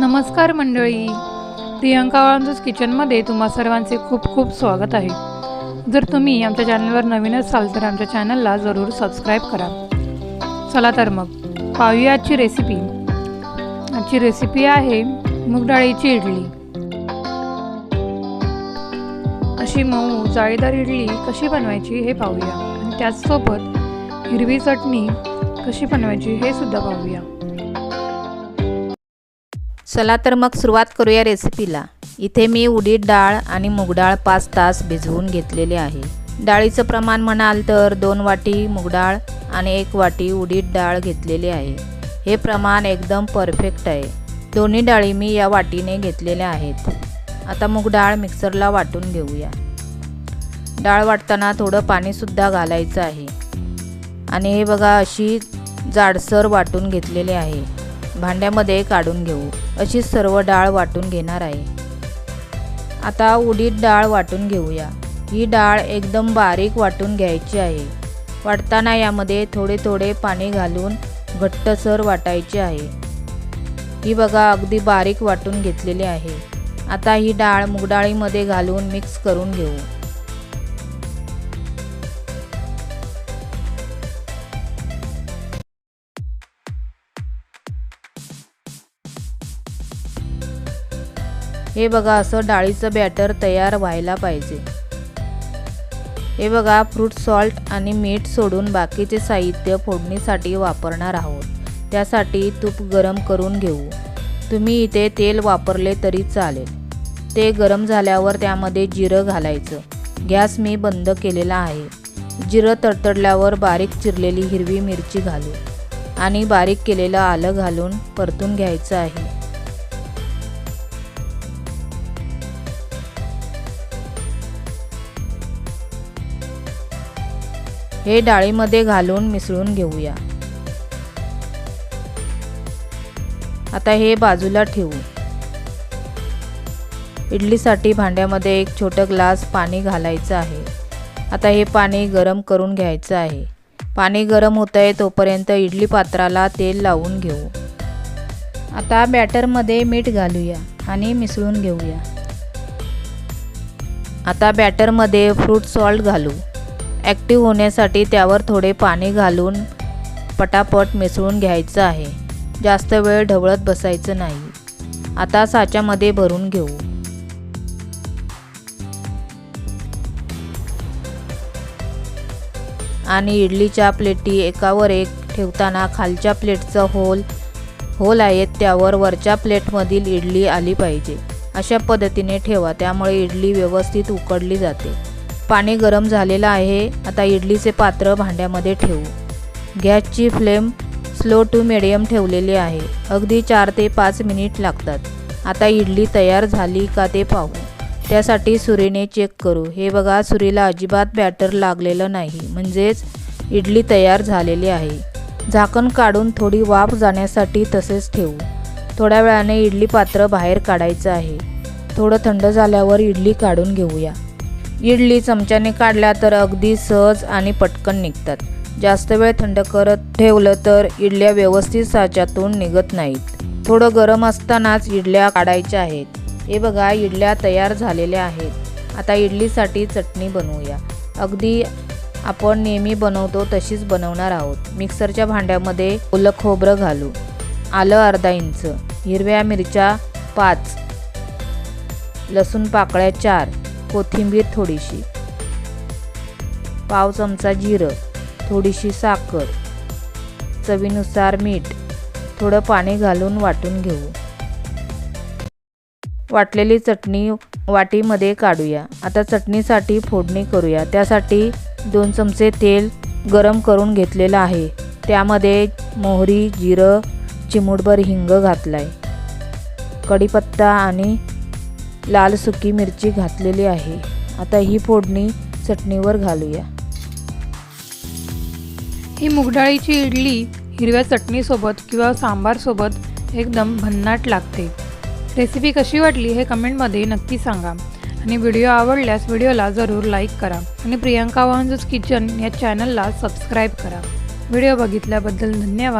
नमस्कार मंडळी. प्रियंका वाळंजूस किचनमध्ये तुम्हा सर्वांचे खूप खूप स्वागत आहे. जर तुम्ही आमच्या चॅनलवर नवीन असाल तर आमच्या चॅनलला जरूर सबस्क्राईब करा. चला तर मग पाहूया आजची रेसिपी आजची रेसिपी आहे मूग डाळीची इडली. अशी मऊ जाळीदार इडली कशी बनवायची हे पाहूया. आणि त्याचसोबत हिरवी चटणी कशी बनवायची हे सुद्धा पाहूया. चला तर मग सुरुवात करूया रेसिपीला इथे मी उडीद डाळ आणि मूगडाळ पाच तास भिजवून घेतलेले आहे. डाळीचं प्रमाण म्हणाल तर दोन वाटी मूगडाळ आणि एक वाटी उडीद डाळ घेतलेली आहे. हे प्रमाण एकदम परफेक्ट आहे. दोन्ही डाळी मी या वाटीने घेतलेल्या आहेत. आता मूग डाळ मिक्सरला वाटून घेऊया. डाळ वाटताना थोडं पाणीसुद्धा घालायचं आहे. आणि हे बघा अशी जाडसर वाटून घेतलेले आहे. भांड्यामध्ये काढून घेऊ. अशी सर्व डाळ वाटून घेणार आहे. आता उडीद डाळ वाटून घेऊया. ही डाळ एकदम बारीक वाटून घ्यायची आहे. वाटताना यामध्ये थोडे थोडे पाणी घालून घट्टसर वाटायचे आहे. ही बघा अगदी बारीक वाटून घेतलेली आहे. आता ही डाळ मुगडाळीमध्ये घालून मिक्स करून घेऊ. हे बघा असं डाळीचं बॅटर तयार व्हायला पाहिजे. हे बघा फ्रूट सॉल्ट आणि मीठ सोडून बाकीचे साहित्य फोडणीसाठी वापरणार आहोत. त्यासाठी तूप गरम करून घेऊ. तुम्ही इथे तेल वापरले तरी चालेल. ते गरम झाल्यावर त्यामध्ये जिरं घालायचं. गॅस मी बंद केलेला आहे. जिरं तडतडल्यावर बारीक चिरलेली हिरवी मिरची घालू आणि बारीक केलेलं आलं घालून परतून घ्यायचं आहे. हे डाळीमध्ये घालून मिसळून घेऊया. आता हे बाजूला ठेवू. इडलीसाठी भांड्यामध्ये एक छोटं ग्लास पाणी घालायचं आहे. आता हे पाणी गरम करून घ्यायचं आहे. पाणी गरम होत आहे तोपर्यंत इडली पात्राला तेल लावून घेऊ. आता बॅटरमध्ये मीठ घालूया आणि मिसळून घेऊया. आता बॅटरमध्ये फ्रूट सॉल्ट घालू. ॲक्टिव्ह होण्यासाठी त्यावर थोडे पाणी घालून पटापट मिसळून घ्यायचं आहे. जास्त वेळ ढवळत बसायचं नाही. आता साच्यामध्ये भरून घेऊ. आणि इडलीच्या प्लेटी एकावर एक ठेवताना खालच्या प्लेटचं होल होल आहेत त्यावर वरच्या प्लेटमधील इडली आली पाहिजे. अशा पद्धतीने ठेवा त्यामुळे इडली व्यवस्थित उकडली जाते. पाणी गरम झालेलं आहे. आता इडलीचे पात्र भांड्यामध्ये ठेवू. गॅसची फ्लेम स्लो टू मिडियम ठेवलेली आहे. अगदी चार ते पाच मिनिट लागतात. आता इडली तयार झाली का ते पाहू. त्यासाठी सुरीने चेक करू. हे बघा सुरीला अजिबात बॅटर लागलेलं नाही. म्हणजेच इडली तयार झालेली आहे. झाकण काढून थोडी वाफ जाण्यासाठी तसेच ठेवू. थोड्या वेळाने इडली पात्र बाहेर काढायचं आहे. थोडं थंड झाल्यावर इडली काढून घेऊया. इडली चमच्याने काढल्या तर अगदी सहज आणि पटकन निघतात. जास्त वेळ थंड करत ठेवलं तर इडल्या व्यवस्थित साच्यातून निघत नाहीत. थोडं गरम असतानाच इडल्या काढायच्या आहेत. हे बघा इडल्या तयार झालेल्या आहेत. आता इडलीसाठी चटणी बनवूया. अगदी आपण नेहमी बनवतो तशीच बनवणार आहोत. मिक्सरच्या भांड्यामध्ये ओलं खोबरं घालू. आलं अर्धा इंच. हिरव्या मिरच्या पाच. लसूण पाकळ्या चार. कोथिंबीर थोडीशी पाव चमचा जिरं थोडीशी साखर चवीनुसार मीठ थोडं पाणी घालून वाटून घेऊ. वाटलेली चटणी वाटीमध्ये काढूया. आता चटणीसाठी फोडणी करूया. त्यासाठी दोन चमचे तेल गरम करून घेतलेलं आहे. त्यामध्ये मोहरी जिरं चिमूटभर हिंग घातलाय. कढीपत्ता आणि लाल सुकी मिरची घातलेली आहे. आता ही फोडणी चटणीवर घालूया. ही मुगडाळीची इडली हिरव्या चटणीसोबत किंवा सांबारसोबत एकदम भन्नाट लागते. रेसिपी कशी वाटली हे कमेंटमध्ये नक्की सांगा. आणि व्हिडिओ आवडल्यास व्हिडिओला जरूर लाईक करा आणि प्रियांका वाहनजूस किचन या चॅनलला सबस्क्राईब करा. व्हिडिओ बघितल्याबद्दल धन्यवाद.